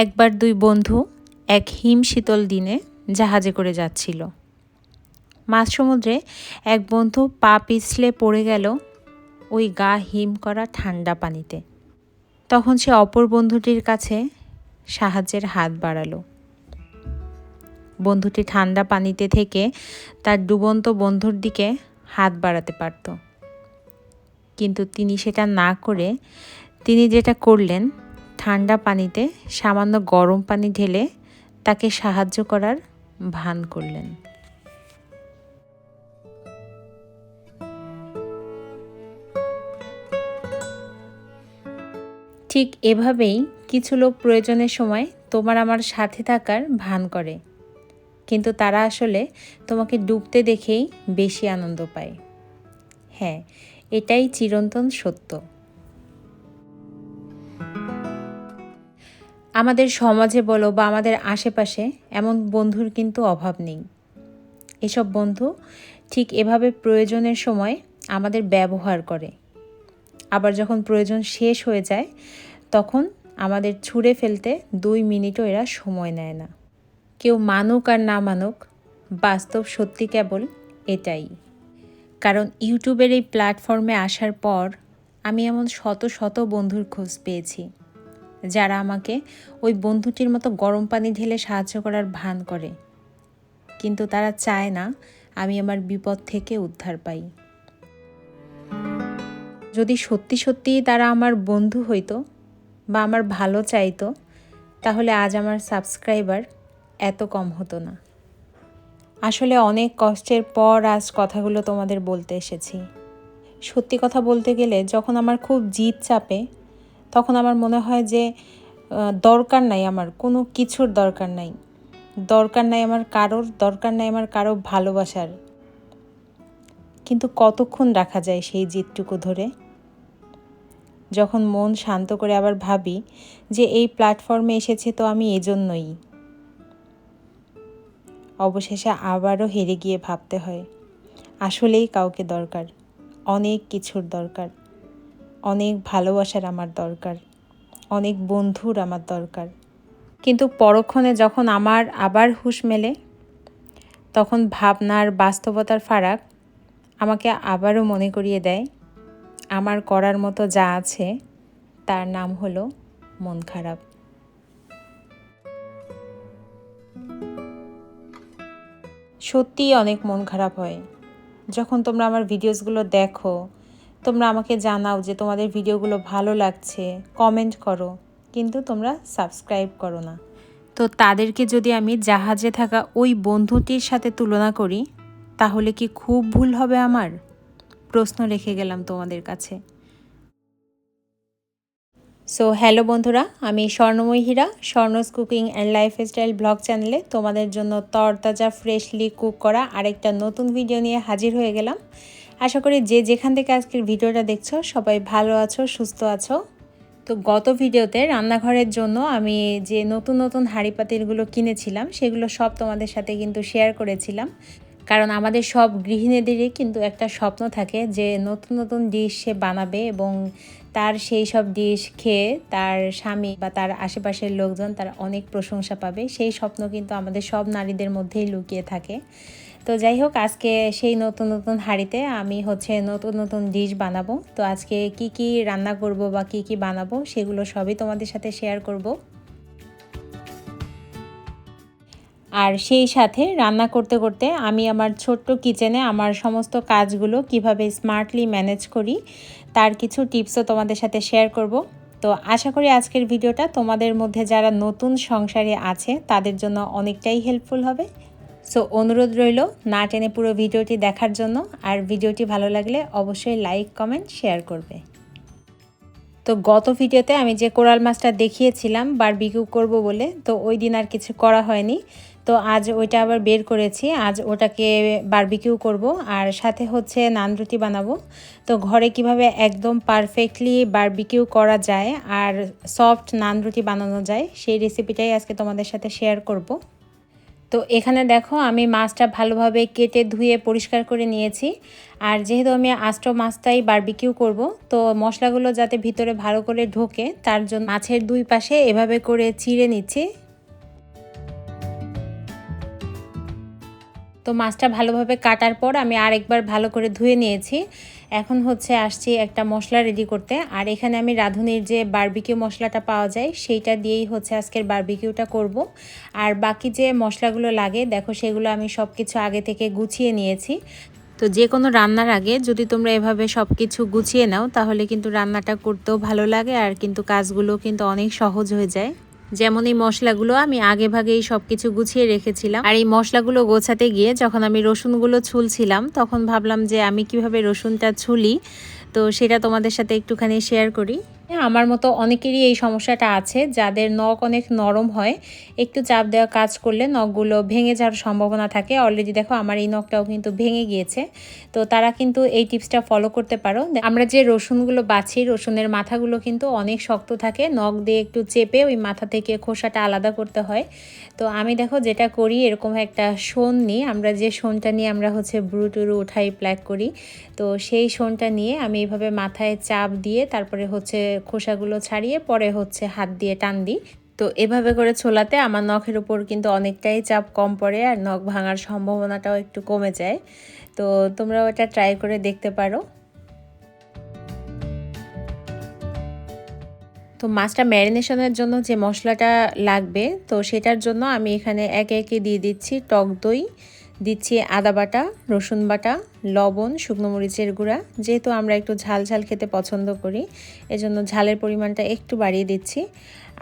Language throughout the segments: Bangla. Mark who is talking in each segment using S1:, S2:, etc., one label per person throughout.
S1: একবার দুই বন্ধু এক হিম শীতল দিনে জাহাজে করে যাচ্ছিল। মাঝ সমুদ্রে এক বন্ধু পা পিছলে পড়ে গেল ওই গা হিম করা ঠান্ডা পানিতে। তখন সে অপর বন্ধুটির কাছে সাহায্যের হাত বাড়ালো। বন্ধুটি ঠান্ডা পানিতে থেকে তার ডুবন্ত বন্ধুর দিকে হাত বাড়াতে পারত। কিন্তু তিনি সেটা না করে তিনি যেটা করলেন ঠান্ডা পানিতে সামান্য গরম পানি ঢেলে তাকে সাহায্য করার ভান করলেন। ঠিক এভাবেই কিছু লোক প্রয়োজনের সময় তোমার আমার সাথে থাকার ভান করে। কিন্তু তারা আসলে তোমাকে ডুবতে দেখেই বেশি আনন্দ পায়। হ্যাঁ এটাই চিরন্তন সত্য। আমাদের সমাজে বলো বা আমাদের আশেপাশে এমন বন্ধুর কিন্তু অভাব নেই। এসব বন্ধু ঠিক এভাবে প্রয়োজনের সময় আমাদের ব্যবহার করে। আবার যখন প্রয়োজন শেষ হয়ে যায়, তখন আমাদের ছুঁড়ে ফেলতে দুই মিনিটও এরা সময় নেয় না। কেউ মানুক আর না মানুক, বাস্তব সত্যি কেবল এটাই। কারণ ইউটিউবের এই প্ল্যাটফর্মে আসার পর আমি এমন শত শত বন্ধুর খোঁজ পেয়েছি। যারা আমাকে ওই বন্ধুটির মতো গরম পানি ঢেলে সাহায্য করার ভান করে। কিন্তু তারা চায় না আমি আমার বিপদ থেকে উদ্ধার পাই। যদি সত্যি সত্যিই তারা আমার বন্ধু হইতো বা আমার ভালো চাইতো, তাহলে আজ আমার সাবস্ক্রাইবার এত কম হতো না। আসলে অনেক কষ্টের পর আজ কথাগুলো তোমাদের বলতে এসেছি। সত্যি কথা বলতে গেলে যখন আমার খুব জিদ চাপে তখন আমার মনে হয় যে দরকার নাই আমার, কোনো কিছুর দরকার নাই। দরকার নাই আমার কারোর, দরকার নাই আমার কারও ভালোবাসার। কিন্তু কতক্ষণ রাখা যায় সেই জিতটুকু ধরে? যখন মন শান্ত করে আবার ভাবি যে, এই প্ল্যাটফর্মে এসেছে তো আমি এজন্যই। অবশেষে আবারও হেরে গিয়ে ভাবতে হয়, আসলেই কাউকে দরকার, অনেক কিছুর দরকার। অনেক ভালোবাসার আমার দরকার, অনেক বন্ধুর আমার দরকার। কিন্তু পরক্ষণে যখন আমার আবার হুশ মেলে, তখন ভাবনার বাস্তবতার ফারাক আমাকে আবারও মনে করিয়ে দেয়, আমার করার মতো যা আছে, তার নাম হলো মন খারাপ। সত্যিই অনেক মন খারাপ হয়। যখন তোমরা আমার ভিডিওসগুলো দেখো তোমরা আমাকে জানাও যে তোমাদের ভিডিওগুলো ভালো লাগছে কমেন্ট করো, কিন্তু তোমরা সাবস্ক্রাইব করো না। তো তাদেরকে যদি আমি জাহাজে থাকা ওই বন্ধুটির সাথে তুলনা করি, তাহলে কি খুব ভুল হবে আমার? প্রশ্ন রেখে গেলাম তোমাদের কাছে। সো হ্যালো বন্ধুরা, আমি স্বর্ণময়ী হীরা স্বর্ণস কুকিং অ্যান্ড লাইফস্টাইল ব্লগ চ্যানেলে তোমাদের জন্য তরতাজা ফ্রেশলি কুক করা আরেকটা নতুন ভিডিও নিয়ে হাজির হয়ে গেলাম। আশা করি যে যেখান থেকে আজকের ভিডিওটা দেখছ, সবাই ভালো আছো, সুস্থ আছো। তো গত ভিডিওতে রান্নাঘরের জন্য আমি যে নতুন নতুন হাঁড়ি পাতিলগুলো কিনেছিলাম, সেগুলো সব তোমাদের সাথে কিন্তু শেয়ার করেছিলাম। কারণ আমাদের সব গৃহিণীদেরই কিন্তু একটা স্বপ্ন থাকে যে নতুন নতুন ডিশ সে বানাবে এবং তার সেই সব ডিশ খেয়ে তার স্বামী বা তার আশেপাশের লোকজন তার অনেক প্রশংসা পাবে। সেই স্বপ্ন কিন্তু আমাদের সব নারীদের মধ্যেই লুকিয়ে থাকে। তো যাই হোক আজকে সেই নতুন নতুন হাঁড়িতে আমি হচ্ছে নতুন নতুন ডিশ বানাবো। তো আজকে কি কি রান্না করব বা কি কি বানাবো সেগুলো সবই তোমাদের সাথে শেয়ার করব। আর সেই সাথে রান্না করতে করতে আমি আমার ছোট্ট কিচেনে আমার সমস্ত কাজগুলো কীভাবে স্মার্টলি ম্যানেজ করি, তার কিছু টিপসও তোমাদের সাথে শেয়ার করব। তো আশা করি আজকের ভিডিওটা তোমাদের মধ্যে যারা নতুন সংসারে আছে, তাদের জন্য অনেকটাই হেল্পফুল হবে। সো অনুরোধ রইল না টেনে পুরো ভিডিওটি দেখার জন্য। আর ভিডিওটি ভালো লাগলে অবশ্যই লাইক, কমেন্ট, শেয়ার করবে। তো গত ভিডিওতে আমি যে কোরাল মাছটা দেখিয়েছিলাম, বারবিকিউ করব বলে, তো ওই দিন আর কিছু করা হয়নি। তো আজ ওইটা আবার বের করেছি, আজ ওটাকে বারবিকিউ করব। আর সাথে হচ্ছে নান রুটি বানাবো। তো ঘরে কীভাবে একদম পারফেক্টলি বারবিকিউ করা যায় আর সফট নান রুটি বানানো যায়, সেই রেসিপিটাই আজকে তোমাদের সাথে শেয়ার করব। তো এখানে দেখো আমি মাছটা ভালোভাবে কেটে ধুয়ে পরিষ্কার করে নিয়েছি। আর যেহেতু আমি আষ্ট মাছটাই বারবিকিউ করব। তো মশলাগুলো যাতে ভিতরে ভালো করে ঢোকে, তার জন্য মাছের দুই পাশে এভাবে করে চিড়ে নিচ্ছি। তো মাছটা ভালোভাবে কাটার পর আমি আরেকবার ভালো করে ধুয়ে নিয়েছি। এখন হচ্ছে আসছি একটা মশলা রেডি করতে। আর এখানে আমি রাঁধুনির যে বারবিকিউ মশলাটা পাওয়া যায়, সেইটা দিয়েই হচ্ছে আজকের বার্বিকিউটা করব। আর বাকি যে মশলাগুলো লাগে, দেখো সেগুলো আমি সব কিছু আগে থেকে গুছিয়ে নিয়েছি। তো যে কোনো রান্নার আগে যদি তোমরা এভাবে সব কিছু গুছিয়ে নাও, তাহলে কিন্তু রান্নাটা করতেও ভালো লাগে আর কিন্তু কাজগুলো কিন্তু অনেক সহজ হয়ে যায়। যেমন এই মশলাগুলো আমি আগে ভাগেই সব কিছু গুছিয়ে রেখেছিলাম। আর এই মশলাগুলো গোছাতে গিয়ে যখন আমি রসুনগুলো ছুলছিলাম, তখন ভাবলাম যে আমি কীভাবে রসুনটা ছুলি, তো সেটা তোমাদের সাথে একটুখানি শেয়ার করি। আমার মতো অনেকেরই এই সমস্যাটা আছে। যাদের নখ অনেক নরম হয়, একটু চাপ দেওয়া কাজ করলে নখগুলো ভেঙে যাওয়ার সম্ভাবনা থাকে। অলরেডি দেখো আমার এই নখটাও কিন্তু ভেঙে গিয়েছে। তো তারা কিন্তু এই টিপসটা ফলো করতে পারো। আমরা যে রসুনগুলো বাছি, রসুনের মাথাগুলো কিন্তু অনেক শক্ত থাকে। নখ দিয়ে একটু চেপে ওই মাথা থেকে খোসাটা আলাদা করতে হয়। তো আমি দেখো যেটা করি, এরকম একটা শোন নিই আমরা যে শোনটা নিয়ে আমরা হচ্ছে ব্রুটুরু উঠাই প্ল্যাক করি, তো সেই শোনটা নিয়ে আমি এইভাবে মাথায় চাপ দিয়ে তারপরে হচ্ছে খোসাগুলো ছাড়িয়ে পরে হচ্ছে হাত দিয়ে টান দিই। তো এভাবে করে ছোলাতে আমার নখের উপর কিন্তু অনেকটাই চাপ কম পড়ে আর নখ ভাঙার সম্ভাবনাটাও একটু কমে যায়। তো তোমরাও এটা ট্রাই করে দেখতে পারো। তো মাছটা ম্যারিনেশনের জন্য যে মশলাটা লাগবে, তো সেটার জন্য আমি এখানে একে একে দিয়ে দিচ্ছি টক দই। দিচ্ছি আদা বাটা, রসুন বাটা, লবণ, শুকনো মরিচের গুঁড়া। যেহেতু আমরা একটু ঝাল ঝাল খেতে পছন্দ করি, এজন্য ঝালের পরিমাণটা একটু বাড়িয়ে দিচ্ছি।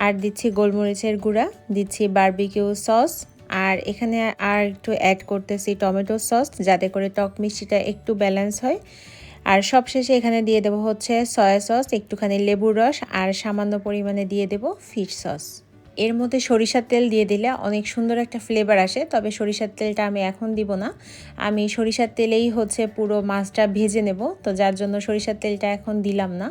S1: আর দিচ্ছি গোলমরিচের গুঁড়া, দিচ্ছি বারবিকিউ সস আর এখানে আর একটু অ্যাড করতেছি টমেটো সস যাতে করে টক মিষ্টিটা একটু ব্যালেন্স হয়। আর সবশেষে এখানে দিয়ে দেবো হচ্ছে সয়া সস একটুখানি লেবুর রস, আর সামান্য পরিমাণে দিয়ে দেব ফিশ সস এর মধ্যে সরিষার তেল দিয়ে দিলে অনেক সুন্দর একটা ফ্লেভার আসে, তবে সরিষার তেলটা আমি এখন দিব না। আমি সরিষার তেলেই হচ্ছে পুরো মাছটা ভেজে নেব, তো যার জন্য সরিষার তেলটা এখন দিলাম না।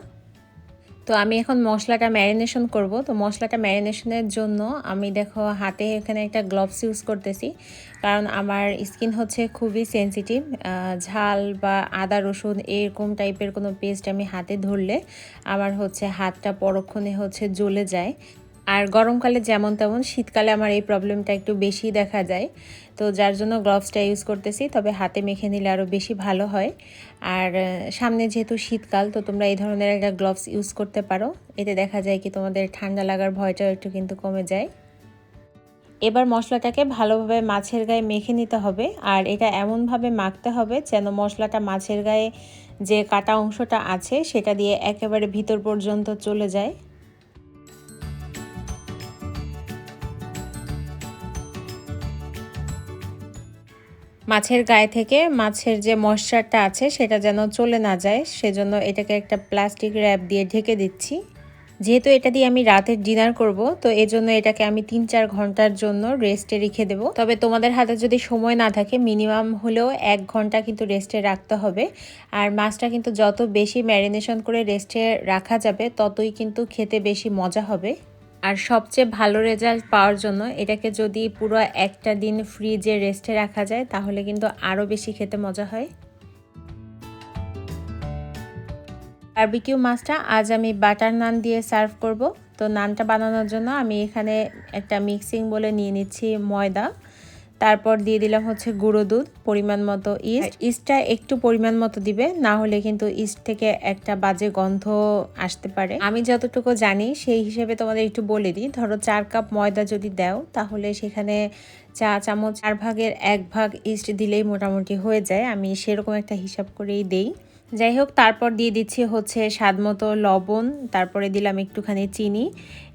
S1: তো আমি এখন মশলাটা ম্যারিনেশন করব, তো মশলাটা ম্যারিনেশনের জন্য আমি দেখো হাতে এখানে একটা গ্লোভস ইউজ করতেছি, কারণ আমার স্কিন হচ্ছে খুবই সেন্সিটিভ ঝাল বা আদা, রসুন এরকম টাইপের কোনো পেস্ট আমি হাতে ধরলে আমার হচ্ছে হাতটা পরক্ষণে হচ্ছে জ্বলে যায়। আর গরমকালে যেমন তেমন শীতকালে আমার এই প্রবলেমটা একটু বেশি দেখা যায়। তো যার জন্য গ্লাভসটা ইউজ করতেছি, তবে হাতে মেখে নিলে আরও বেশি ভালো হয়। আর সামনে যেহেতু শীতকাল, তো তোমরা এই ধরনের একটা গ্লাভস ইউজ করতে পারো। এতে দেখা যায় কি তোমাদের ঠান্ডা লাগার ভয়টাও একটু কিন্তু কমে যায়। এবার মশলাটাকে ভালোভাবে মাছের গায়ে মেখে নিতে হবে। আর এটা এমনভাবে মাখতে হবে যেন মশলাটা মাছের গায়ে যে কাটা অংশটা আছে, সেটা দিয়ে একেবারে ভিতর পর্যন্ত চলে যায়। মাছের গায়ে থেকে মাছের যে ময়শ্চারটা আছে, সেটা যেন চলে না যায়, সেজন্য এটাকে একটা প্লাস্টিক র্যাপ দিয়ে ঢেকে দিচ্ছি। যেহেতু এটা দিয়ে আমি রাতের ডিনার করব, তো এজন্য এটাকে আমি তিন চার ঘণ্টার জন্য রেস্টে রেখে দেব। তবে তোমাদের হাতে যদি সময় না থাকে মিনিমাম হলেও এক ঘণ্টা কিন্তু রেস্টে রাখতে হবে। আর মাছটা কিন্তু যত বেশি ম্যারিনেশন করে রেস্টে রাখা যাবে, ততই কিন্তু খেতে বেশি মজা হবে। আর সবচেয়ে ভালো রেজাল্ট পাওয়ার জন্য এটাকে যদি পুরো একটা দিন ফ্রিজে রেস্টে রাখা যায়, তাহলে কিন্তু আরও বেশি খেতে মজা হয়। বারবিকিউ মাছটা আজ আমি বাটার নান দিয়ে সার্ভ করব। তো নানটা বানানোর জন্য আমি এখানে একটা মিক্সিং বলে নিয়ে নিচ্ছি ময়দা। তারপর দিয়ে দিলাম হচ্ছে গুঁড়ো দুধ পরিমাণ মতো ইস্ট। ইস্টটা একটু পরিমাণ মতো দিবে না হলে কিন্তু ইস্ট থেকে একটা বাজে গন্ধ আসতে পারে। আমি যতটুকু জানি সেই হিসেবে তোমাদের একটু বলে দিই। ধরো চার কাপ ময়দা যদি দাও তাহলে সেখানে চা চামচ চার ভাগের এক ভাগ ইস্ট দিলেই মোটামুটি হয়ে যায়। আমি সেরকম একটা হিসাব করেই দেই। যাই হোক, তারপর দিয়ে দিচ্ছি হচ্ছে স্বাদ মতো লবণ, তারপরে দিলাম একটুখানি চিনি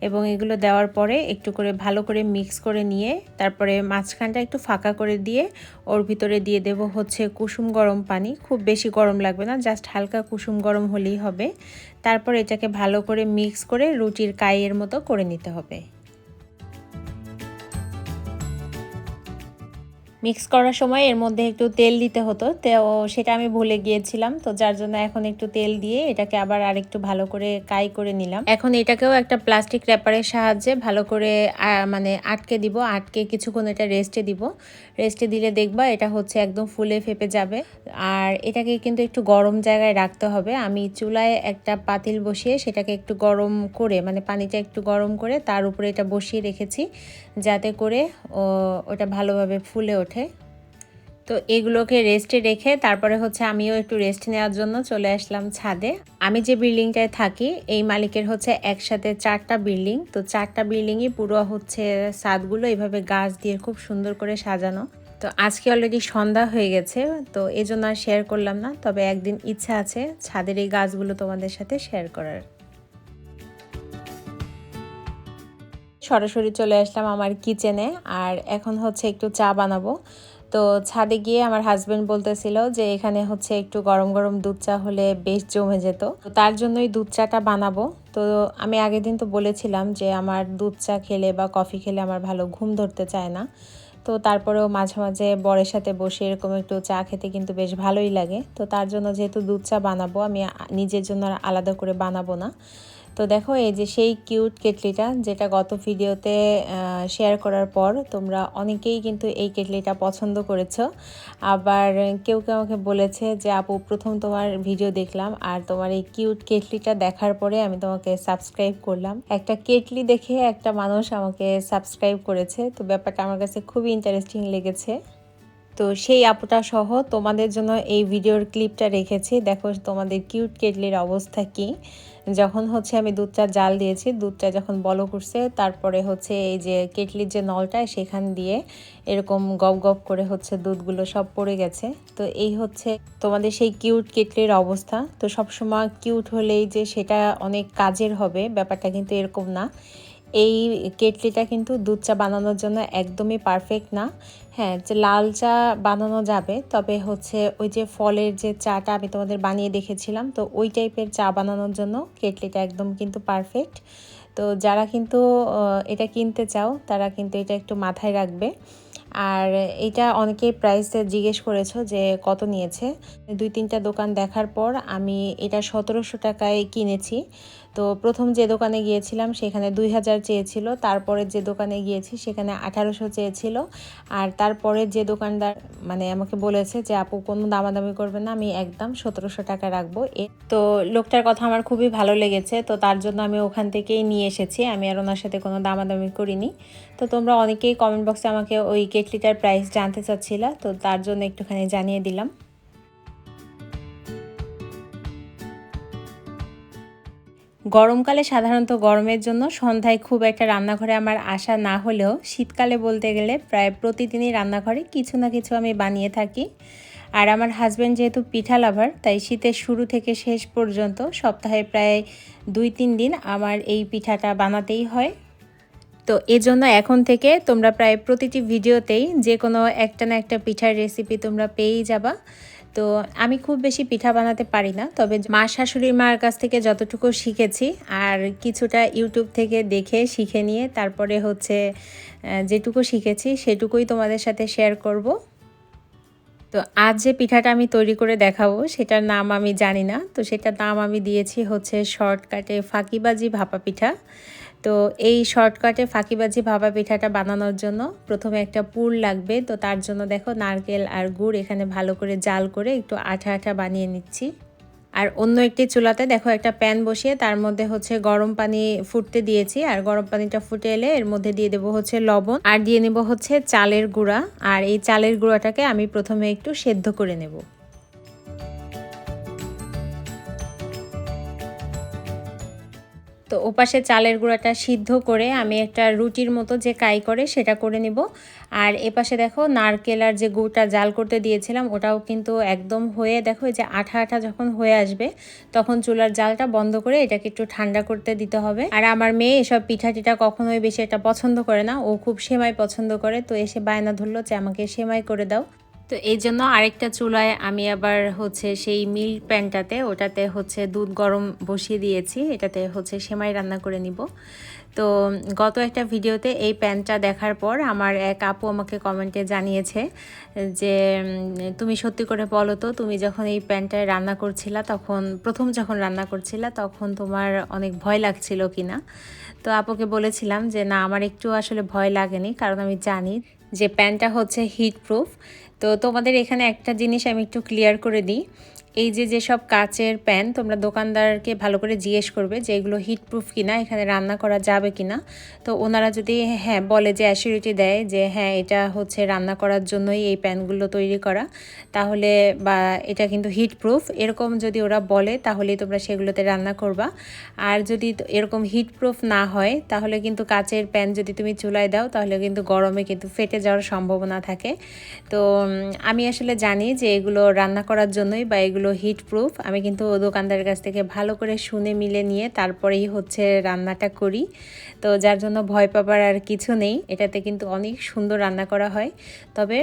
S1: এবং এগুলো দেওয়ার পরে একটু করে ভালো করে মিক্স করে নিয়ে তারপরে মাঝখানটা একটু ফাঁকা করে দিয়ে ওর ভিতরে দিয়ে দেব হচ্ছে কুসুম গরম পানি। খুব বেশি গরম লাগবে না, জাস্ট হালকা কুসুম গরম হলেই হবে। তারপর এটাকে ভালো করে মিক্স করে রুটির কাইয়ের মতো করে নিতে হবে। মিক্স করার সময় এর মধ্যে একটু তেল দিতে হতো। তো সেটা আমি ভুলে গিয়েছিলাম। তো যার জন্য এখন একটু তেল দিয়ে এটাকে আবার আরেকটু ভালো করে কাই করে নিলাম। এখন এটাকেও একটা প্লাস্টিক র্যাপারের সাহায্যে ভালো করে মানে আটকে দিব। আটকে কিছুক্ষণ এটা রেস্টে দিব। রেস্টে দিলে দেখবা এটা হচ্ছে একদম ফুলে ফেপে যাবে। আর এটাকে কিন্তু একটু গরম জায়গায় রাখতে হবে। আমি চুলায় একটা পাতিল বসিয়ে সেটাকে একটু গরম করে মানে পানিটা একটু গরম করে তার উপরে এটা বসিয়ে রেখেছি। যাতে করে ওটা ভালোভাবে ফুলে ওঠে। তো এগুলোকে রেস্টে রেখে তারপরে হচ্ছে আমিও একটু রেস্ট নেওয়ার জন্য চলে আসলাম ছাদে। আমি যে বিল্ডিংটায় থাকি, এই মালিকের হচ্ছে একসাথে চারটা বিল্ডিং তো চারটা বিল্ডিংই পুরো হচ্ছে ছাদগুলো এইভাবে গাছ দিয়ে খুব সুন্দর করে সাজানো। তো আজকে অলরেডি সন্ধ্যা হয়ে গেছে, তো এই জন্য আর শেয়ার করলাম না। তবে একদিন ইচ্ছা আছে ছাদের এই গাছগুলো তোমাদের সাথে শেয়ার করার। সরাসরি চলে আসলাম আমার কিচেনে আর এখন হচ্ছে একটু চা বানাবো। তো ছাদে গিয়ে আমার হাজব্যান্ড বলতেছিল যে এখানে হচ্ছে একটু গরম গরম দুধ চা হলে বেশ জমে যেত। তার জন্যই দুধ চাটা বানাবো। তো আমি আগের দিন তো বলেছিলাম যে আমার দুধ চা খেলে বা কফি খেলে আমার ভালো ঘুম ধরতে চায় না। তো তারপরেও মাঝে মাঝে বরের সাথে বসে এরকম একটু চা খেতে কিন্তু বেশ ভালোই লাগে। তো তার জন্য যেহেতু দুধ চা বানাবো, আমি নিজের জন্য আলাদা করে বানাবো না। তো দেখো, এই যে সেই কিউট কেটলিটা যেটা গত ভিডিওতে শেয়ার করার পর তোমরা অনেকেই কিন্তু এই কেটলিটা পছন্দ করেছ। আবার কেউ কেউ আমাকে বলেছে যে, আপু, প্রথম তোমার ভিডিও দেখলাম আর তোমার এই কিউট কেটলিটা দেখার পরে আমি তোমাকে সাবস্ক্রাইব করলাম। একটা কেটলি দেখে একটা মানুষ আমাকে সাবস্ক্রাইব করেছে। তো ব্যাপারটা আমার কাছে খুবই ইন্টারেস্টিং লেগেছে। তো সেই আপুটা সহ তোমাদের জন্য এই ভিডিওর ক্লিপটা রেখেছি। দেখো তোমাদের কিউট কেটলির অবস্থা কী। যখন হচ্ছে আমি দুধটা জাল দিয়েছি, দুধটা যখন বলো করছে তারপরে হচ্ছে এই যে কেটলির যে নলটা, সেখান দিয়ে এরকম গপ গপ করে হচ্ছে দুধগুলো সব পড়ে গেছে। তো এই হচ্ছে তোমাদের সেই কিউট কেটলির অবস্থা। তো সবসময় কিউট হলেই যে সেটা অনেক কাজের হবে, ব্যাপারটা কিন্তু এরকম না। এই কেটলিটা কিন্তু দুধ চা বানানোর জন্য একদমই পারফেক্ট না। হ্যাঁ যে লাল চা বানানো যাবে, তবে হচ্ছে ওই যে ফলের যে চাটা আমি তোমাদের বানিয়ে দেখেছিলাম, তো ওই টাইপের চা বানানোর জন্য কেটলিটা একদম কিন্তু পারফেক্ট তো যারা কিন্তু এটা কিনতে চাও, তারা কিন্তু এটা একটু মাথায় রাখবে। আর এটা অনেকেই প্রাইস জিজ্ঞেস করেছ যে কত নিয়েছে? দুই তিনটা দোকান দেখার পর আমি এটা সতেরোশো টাকায় কিনেছি। তো প্রথম যে দোকানে গিয়েছিলাম সেখানে দুই হাজার চেয়েছিল, তারপরে যে দোকানে গিয়েছি সেখানে আঠারোশো চেয়েছিল। আর তারপরে যে দোকানদার মানে আমাকে বলেছে যে, আপু, কোনো দামাদামি করবে না, আমি একদম সতেরোশো টাকা রাখব। এ তো লোকটার কথা আমার খুবই ভালো লেগেছে, তো তার জন্য আমি ওখান থেকেই নিয়ে এসেছি। আমি আর ওনার সাথে কোনো দামাদামি করিনি। তো তোমরা অনেকেই কমেন্ট বক্সে আমাকে ওই কেটলিটার প্রাইস জানতে চাচ্ছিলা, তো তার জন্য একটুখানি জানিয়ে দিলাম। গরমকালে সাধারণত গরমের জন্য সন্ধ্যায় খুব একটা রান্নাঘরে আমার আসা না হলেও শীতকালে বলতে গেলে প্রায় প্রতিদিনই রান্নাঘরে কিছু না কিছু আমি বানিয়ে থাকি। আর আমার হাজব্যান্ড যেহেতু পিঠা লাভার তাই শীতের শুরু থেকে শেষ পর্যন্ত সপ্তাহে প্রায় দুই তিন দিন আমার এই পিঠাটা বানাতেই হয়। তো এজন্য এখন থেকে তোমরা প্রায় প্রতিটি ভিডিওতেই যে কোনো একটা না একটা পিঠার রেসিপি তোমরা পেয়েই যাবা। তো আমি খুব বেশি পিঠা বানাতে পারি না, তবে মা শাশুড়ির মার কাছ থেকে যতটুকু শিখেছি আর কিছুটা ইউটিউব থেকে দেখে শিখে নিয়ে তারপরে হচ্ছে যেটুকু শিখেছি সেটুকুই তোমাদের সাথে শেয়ার করব। তো আজ যে পিঠাটা আমি তৈরি করে দেখাবো সেটার নাম আমি জানি না, তো সেটার নাম আমি দিয়েছি হচ্ছে শর্টকাটে ফাঁকিবাজি ভাপা পিঠা। তো এই শর্টকাটে ফাঁকিবাজি ভাবা পিঠাটা বানানোর জন্য প্রথমে একটা পুর লাগবে। তো তার জন্য দেখো নারকেল আর গুড় এখানে ভালো করে জাল করে একটু আঠা আঠা বানিয়ে নিচ্ছি। আর অন্য একটি চুলাতে দেখো একটা প্যান বসিয়ে তার মধ্যে হচ্ছে গরম পানি ফুটতে দিয়েছি। আর গরম পানিটা ফুটে এলে এর মধ্যে দিয়ে দেবো হচ্ছে লবণ। আর দিয়ে নেব হচ্ছে চালের গুঁড়া। আর এই চালের গুঁড়াটাকে আমি প্রথমে একটু সেদ্ধ করে নেব। তো ওপাশে চালের গুঁড়াটা সিদ্ধ করে আমি একটা রুটির মতো যে কাই করে সেটা করে নিব। আর এপাশে দেখো নারকেল আর যে গুড়টা জাল করতে দিয়েছিলাম, ওটাও কিন্তু একদম হয়ে দেখো যে আঠা আঠা যখন হয়ে আসবে, তখন চুলার জালটা বন্ধ করে এটাকে একটু ঠান্ডা করতে দিতে হবে। আর আমার মেয়ে এসব পিঠা টিঠা কখনোই বেশি এটা পছন্দ করে না, ও খুব সেমাই পছন্দ করে, তো এসে বায়না ধরলো যে আমাকে সেমাই করে দাও। তো এই জন্য আরেকটা চুলায় আমি আবার হচ্ছে সেই মিল প্যানটাতে, ওটাতে হচ্ছে দুধ গরম বসিয়ে দিয়েছি, এটাতে হচ্ছে সেমাই রান্না করে নিব। তো গত একটা ভিডিওতে এই প্যানটা দেখার পর আমার এক আপু আমাকে কমেন্টে জানিয়েছে যে তুমি সত্যি করে বলো তো, তুমি যখন এই প্যানটায় রান্না করছিলা তখন, প্রথম যখন রান্না করছিলা তখন তোমার অনেক ভয় লাগছিল কি না তো আপুকে বলেছিলাম যে, না, আমার একটু আসলে ভয় লাগেনি, কারণ আমি জানি যে প্যানটা হচ্ছে হিট প্রুফ তো তোমাদের এখানে একটা জিনিস আমি একটু ক্লিয়ার করে দিই। এই যে যেসব কাচের প্যান তোমরা দোকানদারকে ভালো করে জিজ্ঞেস করবে যে এগুলো হিটপ্রুফ কিনা, এখানে রান্না করা যাবে কিনা। তো ওনারা যদি হ্যাঁ বলে যে অ্যাসিউরিটি দেয় যে হ্যাঁ এটা হচ্ছে রান্না করার জন্যই এই প্যানগুলো তৈরি করা, তাহলে বা এটা কিন্তু হিটপ্রুফ এরকম যদি ওরা বলে, তাহলেই তোমরা সেগুলোতে রান্না করবা। আর যদি এরকম হিটপ্রুফ না হয়, তাহলে কিন্তু কাচের প্যান যদি তুমি চুলায় দাও, তাহলে কিন্তু গরমে কিন্তু ফেটে যাওয়ার সম্ভাবনা থাকে। তো আমি আসলে জানি যে এগুলো রান্না করার জন্যই বা এগুলো এগুলো হিট প্রুফ আমি কিন্তু দোকানদারের কাছ থেকে ভালো করে শুনে মিলে নিয়ে তারপরেই হচ্ছে রান্নাটা করি। তো যার জন্য ভয় পাবার আর কিছু নেই। এটাতে কিন্তু অনেক সুন্দর রান্না করা হয়। তবে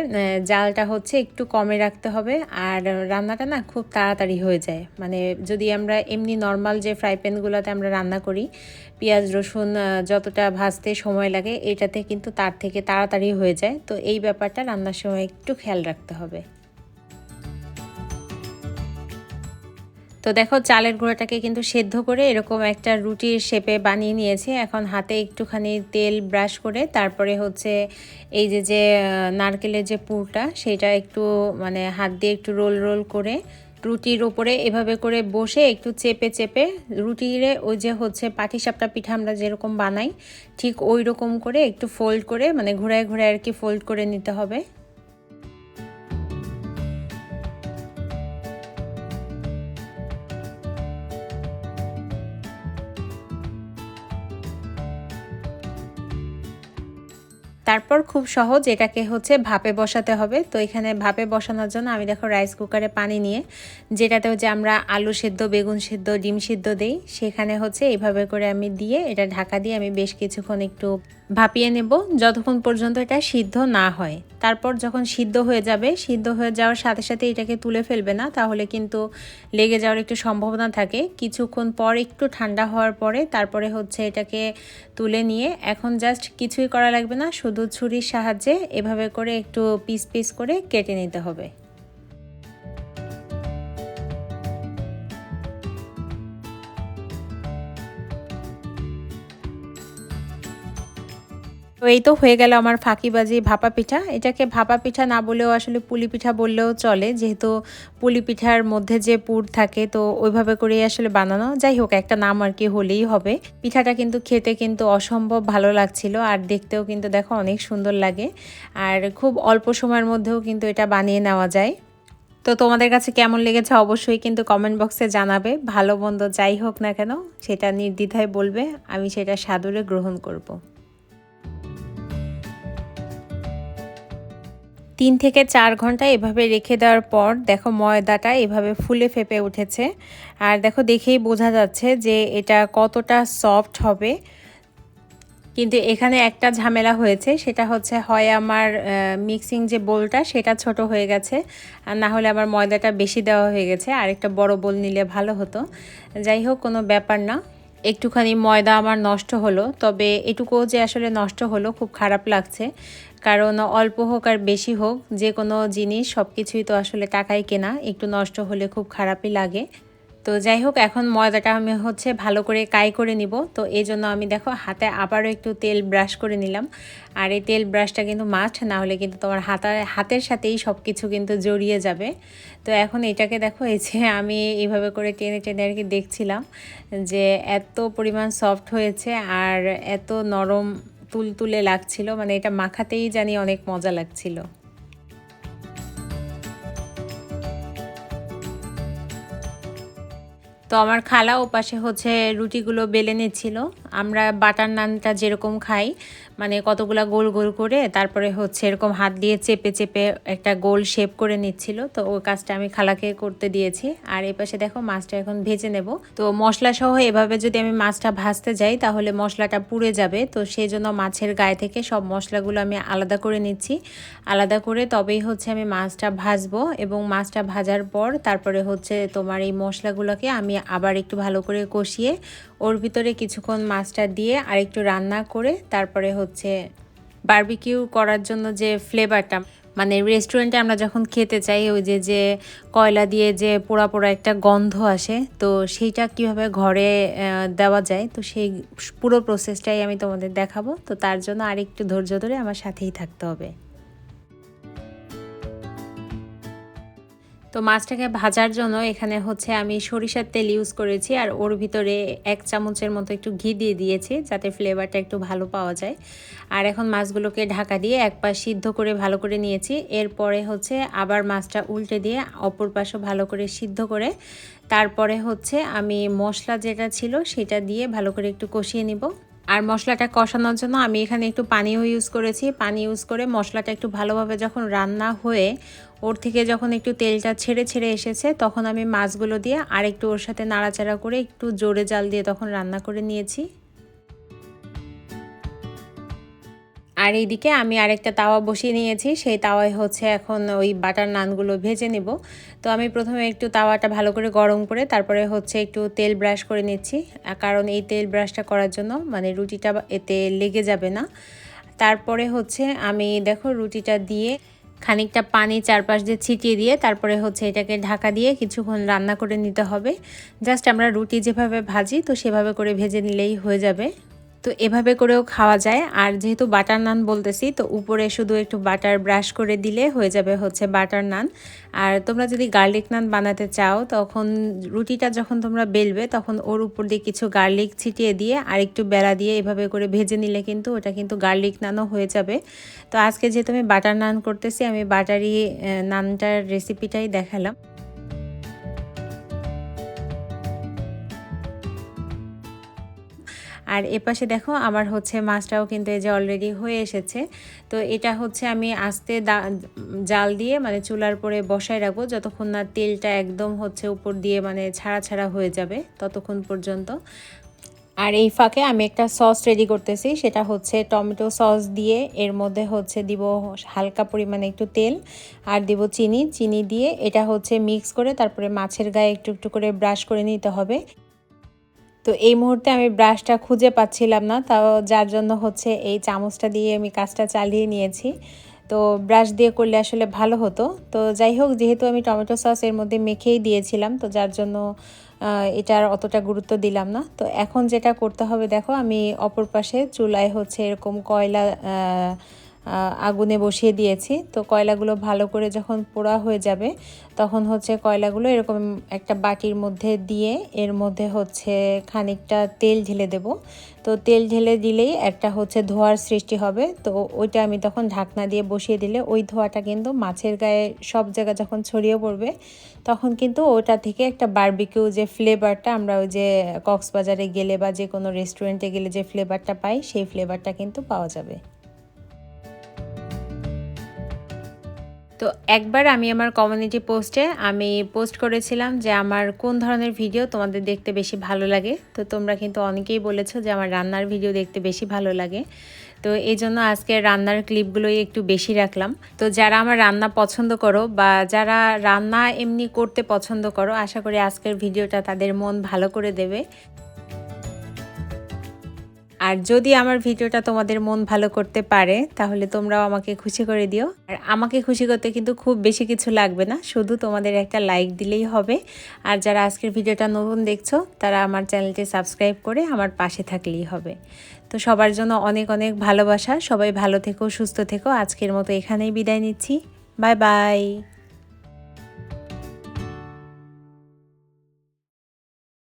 S1: জালটা হচ্ছে একটু কমে রাখতে হবে। আর রান্নাটা না খুব তাড়াতাড়ি হয়ে যায়। মানে যদি আমরা এমনি নর্মাল যে ফ্রাই প্যানগুলোতে আমরা রান্না করি, পেঁয়াজ, রসুন যতটা ভাজতে সময় লাগে, এটাতে কিন্তু তার থেকে তাড়াতাড়ি হয়ে যায়। তো এই ব্যাপারটা রান্নার সময় একটু খেয়াল রাখতে হবে। তো দেখো চালের গুঁড়োটাকে কিন্তু সেদ্ধ করে এরকম একটা রুটির শেপে বানিয়ে নিয়েছি। এখন হাতে একটুখানি তেল ব্রাশ করে তারপরে হচ্ছে এই যে যে নারকেলের যে পুরটা, সেটা একটু মানে হাত দিয়ে একটু রোল রোল করে রুটির ওপরে এভাবে করে বসে একটু চেপে চেপে রুটিরে ওই যে হচ্ছে পাটিসাপটা পিঠা আমরা যেরকম বানাই, ঠিক ওই রকম করে একটু ফোল্ড করে মানে ঘুরায় ঘুরায় আর কি ফোল্ড করে নিতে হবে। তারপর খুব সহজ, এটাকে হচ্ছে ভাপে বসাতে হবে। তো এখানে ভাপে বসানোর জন্য আমি দেখো রাইস কুকারে পানি নিয়ে, যেটাতে হচ্ছে আমরা আলু সেদ্ধ, বেগুন সেদ্ধ, ডিম সেদ্ধ দেই, সেখানে হচ্ছে এইভাবে করে আমি দিয়ে, এটা ঢাকা দিয়ে আমি বেশ কিছুক্ষণ একটু ভাপিয়ে নেব যতক্ষণ পর্যন্ত এটা সিদ্ধ না হয়। তারপর যখন সিদ্ধ হয়ে যাবে, সিদ্ধ হয়ে যাওয়ার সাথে সাথে এটাকে তুলে ফেলবে না, তাহলে কিন্তু লেগে যাওয়ার একটু সম্ভাবনা থাকে। কিছুক্ষণ পর একটু ঠান্ডা হওয়ার পরে তারপরে হচ্ছে এটাকে তুলে নিয়ে এখন জাস্ট কিছুই করা লাগবে না, শুধু ছুরির সাহায্যে এভাবে করে একটু পিস পিস করে কেটে নিতে হবে। তো এই তো হয়ে গেল আমার ফাঁকিবাজি ভাপা পিঠা এটাকে ভাপা পিঠা না বলেও আসলে পুলি পিঠা বললেও চলে, যেহেতু পুলি পিঠার মধ্যে যে পুর থাকে তো ওইভাবে করেই আসলে বানানো। যাই হোক, একটা নাম আর কি হলেই হবে। পিঠাটা কিন্তু খেতে কিন্তু অসম্ভব ভালো লাগছিল আর দেখতেও কিন্তু দেখো অনেক সুন্দর লাগে। আর খুব অল্প সময়ের মধ্যেও কিন্তু এটা বানিয়ে নেওয়া যায়। তো তোমাদের কাছে কেমন লেগেছে অবশ্যই কিন্তু কমেন্ট বক্সে জানাবে। ভালো মন্দ যাই হোক না কেন, সেটা নির্দ্বিধায় বলবে। আমি সেটা সাদরে গ্রহণ করব। তিন থেকে চার ঘণ্টা এভাবে রেখে দেওয়ার পর দেখো ময়দাটা এভাবে ফুলে ফেপে উঠেছে। আর দেখো দেখেই বোঝা যাচ্ছে যে এটা কতটা সফট হবে। কিন্তু এখানে একটা ঝামেলা হয়েছে, সেটা হচ্ছে হয় আমার মিক্সিং যে বোলটা সেটা ছোট হয়ে গেছে, আর না হলে আমার ময়দাটা বেশি দেওয়া হয়ে গেছে আর একটা বড় বোল নিলে ভালো হতো। যাই হোক, কোনো ব্যাপার না। একটুখানি ময়দা আমার নষ্ট হলো, তবে এটুকুও যে আসলে নষ্ট হলো, খুব খারাপ লাগছে। কারণ অল্প হোক আর বেশি হোক, যে কোনো জিনিস সব কিছুই তো আসলে টাকায় কেনা, একটু নষ্ট হলে খুব খারাপই লাগে। তো যাই হোক, এখন ময়দাটা আমি হচ্ছে ভালো করে কাই করে নিব। তো এই জন্য আমি দেখো, হাতে আবারও একটু তেল ব্রাশ করে নিলাম। আর এই তেল ব্রাশটা কিন্তু মাছ, না হলে কিন্তু তোমার হাতার, হাতের সাথেই সব কিছু কিন্তু জড়িয়ে যাবে। তো এখন এটাকে দেখো, এই যে আমি এইভাবে করে টেনে টেনে আর কি দেখছিলাম যে এত পরিমাণ সফট হয়েছে আর এত নরম তুলতুলে লাগছিল মানে এটা মাখাতেই জানি অনেক মজা লাগছিল। তো আমার খালা ও পাশে হচ্ছে রুটিগুলো বেলে নিচ্ছিল। আমরা বাটার নানটা যেরকম খাই মানে কতগুলা গোল গোল করে তারপরে হচ্ছে এরকম হাত দিয়ে চেপে চেপে একটা গোল শেপ করে নিচ্ছিল। তো ওই কাজটা আমি খালাকে করতে দিয়েছি। আর এই পাশে দেখো মাছটা এখন ভেজে নেব। তো মশলা সহ এভাবে যদি আমি মাছটা ভাজতে যাই তাহলে মশলাটা পুড়ে যাবে। তো সেই জন্য মাছের গায়ে থেকে সব মশলাগুলো আমি আলাদা করে নিচ্ছি। আলাদা করে তবেই হচ্ছে আমি মাছটা ভাজবো এবং মাছটা ভাজার পর তারপরে হচ্ছে তোমার এই মশলাগুলোকে আমি আবার একটু ভালো করে কষিয়ে ওর ভিতরে কিছুক্ষণ মাছটা দিয়ে আর একটু রান্না করে তারপরে হচ্ছে বারবিকিউ করার জন্য যে ফ্লেভারটা মানে রেস্টুরেন্টে আমরা যখন খেতে চাই, ওই যে যে কয়লা দিয়ে যে পোড়া পোড়া একটা গন্ধ আসে, তো সেইটা কীভাবে ঘরে দেওয়া যায়, তো সেই পুরো প্রসেসটাই আমি তোমাদের দেখাবো। তো তার জন্য আরেকটু ধৈর্য ধরে আমার সাথেই থাকতে হবে। তো মাছটাকে ভাজার জন্য এখানে হচ্ছে আমি সরিষার তেল ইউজ করেছি আর ওর ভিতরে এক চামচের মতো একটু ঘি দিয়ে দিয়েছি যাতে ফ্লেভারটা একটু ভালো পাওয়া যায়। আর এখন মাছগুলোকে ঢাকা দিয়ে এক পাশ সিদ্ধ করে ভালো করে নিয়েছি। এরপরে হচ্ছে আবার মাছটা উল্টে দিয়ে অপর পাশও ভালো করে সিদ্ধ করে তারপরে হচ্ছে আমি মশলা যেটা ছিল সেটা দিয়ে ভালো করে একটু কষিয়ে নিব। আর মশলাটা কষানোর জন্য আমি এখানে একটু পানিও ইউজ করেছি। পানি ইউজ করে মশলাটা একটু ভালোভাবে যখন রান্না হয়ে ওর থেকে যখন একটু তেলটা ছেড়ে ছেড়ে এসেছে, তখন আমি মাছগুলো দিয়ে আর একটু ওর সাথে নাড়াচাড়া করে একটু জোরে জাল দিয়ে তখন রান্না করে নিয়েছি। আর এইদিকে আমি আরেকটা তাওয়া বসিয়ে নিয়েছি, সেই তাওয়ায় হচ্ছে এখন ওই বাটার নানগুলো ভেজে নেব। তো আমি প্রথমে একটু তাওয়াটা ভালো করে গরম করে তারপরে হচ্ছে একটু তেল ব্রাশ করে নিচ্ছি। কারণ এই তেল ব্রাশটা করার জন্য মানে রুটিটা এতে লেগে যাবে না। তারপরে হচ্ছে আমি দেখো রুটিটা দিয়ে খানিকটা পানি চারপাশ দিয়ে ছিটিয়ে দিয়ে তারপরে হচ্ছে এটাকে ঢাকা দিয়ে কিছুক্ষণ রান্না করে নিতে হবে। জাস্ট আমরা রুটি যেভাবে ভাজি তো সেভাবে করে ভেজে নিলেই হয়ে যাবে। তো এভাবে করেও খাওয়া যায়। আর যেহেতু বাটার নান বলতেছি, তো উপরে শুধু একটু বাটার ব্রাশ করে দিলে হয়ে যাবে হচ্ছে বাটার নান। আর তোমরা যদি গার্লিক নান বানাতে চাও, তখন রুটিটা যখন তোমরা বেলবে, তখন ওর উপর দিয়ে কিছু গার্লিক ছিটিয়ে দিয়ে আর একটু বেলা দিয়ে এভাবে করে ভেজে নিলে কিন্তু ওটা কিন্তু গার্লিক নানও হয়ে যাবে। তো আজকে যেহেতু আমি বাটার নান করতেছি, আমি বাটারি নানটার রেসিপিটাই দেখালাম। আর এপাশে দেখো আমার হচ্ছে মাছটাও কিন্তু এই যে অলরেডি হয়ে এসেছে। তো এটা হচ্ছে আমি আস্তে জাল দিয়ে মানে চুলার পরে বসায় রাখব। যতক্ষণ না তেলটা একদম হচ্ছে উপর দিয়ে মানে ছাড়া ছাড়া হয়ে যাবে ততক্ষণ পর্যন্ত। আর এই ফাঁকে আমি একটা সস রেডি করতেছি। সেটা হচ্ছে টমেটো সস দিয়ে এর মধ্যে হচ্ছে দিব হালকা পরিমাণে একটু তেল আর দিব চিনি। চিনি দিয়ে এটা হচ্ছে মিক্স করে তারপরে মাছের গায়ে একটু একটু করে ব্রাশ করে নিতে হবে। তো এই মুহূর্তে আমি ব্রাশটা খুঁজে পাচ্ছিলাম না, তাও যার জন্য হচ্ছে এই চামচটা দিয়ে আমি কাজটা চালিয়ে নিয়েছি। তো ব্রাশ দিয়ে করলে আসলে ভালো হতো। তো যাই হোক, যেহেতু আমি টমেটো সস এর মধ্যে মেখেই দিয়েছিলাম, তো যার জন্য এটার অতটা গুরুত্ব দিলাম না। তো এখন যেটা করতে হবে, দেখো, আমি অপর পাশে চুলায় হচ্ছে এরকম কয়লা আগুনে বসিয়ে দিয়েছি। তো কয়লাগুলো ভালো করে যখন পোড়া হয়ে যাবে, তখন হচ্ছে কয়লাগুলো এরকম একটা বাটির মধ্যে দিয়ে এর মধ্যে হচ্ছে খানিকটা তেল ঢেলে দেব। তো তেল ঢেলে দিলেই একটা হচ্ছে ধোয়ার সৃষ্টি হবে। তো ওইটা আমি তখন ঢাকনা দিয়ে বসিয়ে দিলে ওই ধোয়াটা কিন্তু মাছের গায়ে সব জায়গা যখন ছড়িয়ে পড়বে, তখন কিন্তু ওটা থেকে একটা বারবিকিউ যে ফ্লেভারটা আমরা ওই যে কক্সবাজারে গেলে বা যে কোনো রেস্টুরেন্টে গেলে যে ফ্লেভারটা পাই, সেই ফ্লেভারটা কিন্তু পাওয়া যাবে। তো একবার আমি আমার কমিউনিটি পোস্টে আমি পোস্ট করেছিলাম যে আমার কোন ধরনের ভিডিও তোমাদের দেখতে বেশি ভালো লাগে। তো তোমরা কিন্তু অনেকেই বলেছ যে আমার রান্নার ভিডিও দেখতে বেশি ভালো লাগে। তো এই জন্য আজকে রান্নার ক্লিপগুলোই একটু বেশি রাখলাম। তো যারা আমার রান্না পছন্দ করো বা যারা রান্না এমনি করতে পছন্দ করো, আশা করি আজকের ভিডিওটা তাদের মন ভালো করে দেবে। আর যদি আমার ভিডিওটা তোমাদের মন ভালো করতে পারে, তাহলে তোমরাও আমাকে খুশি করে দিও। আর আমাকে খুশি করতে কিন্তু খুব বেশি কিছু লাগবে না, শুধু তোমাদের একটা লাইক দিলেই হবে। আর যারা আজকের ভিডিওটা নতুন দেখছ, তারা আমার চ্যানেলটি সাবস্ক্রাইব করে আমার পাশে থাকলেই হবে। তো সবার জন্য অনেক অনেক ভালোবাসা, সবাই ভালো থেকো, সুস্থ থেকো। আজকের মতো এখানেই বিদায় নিচ্ছি। Bye bye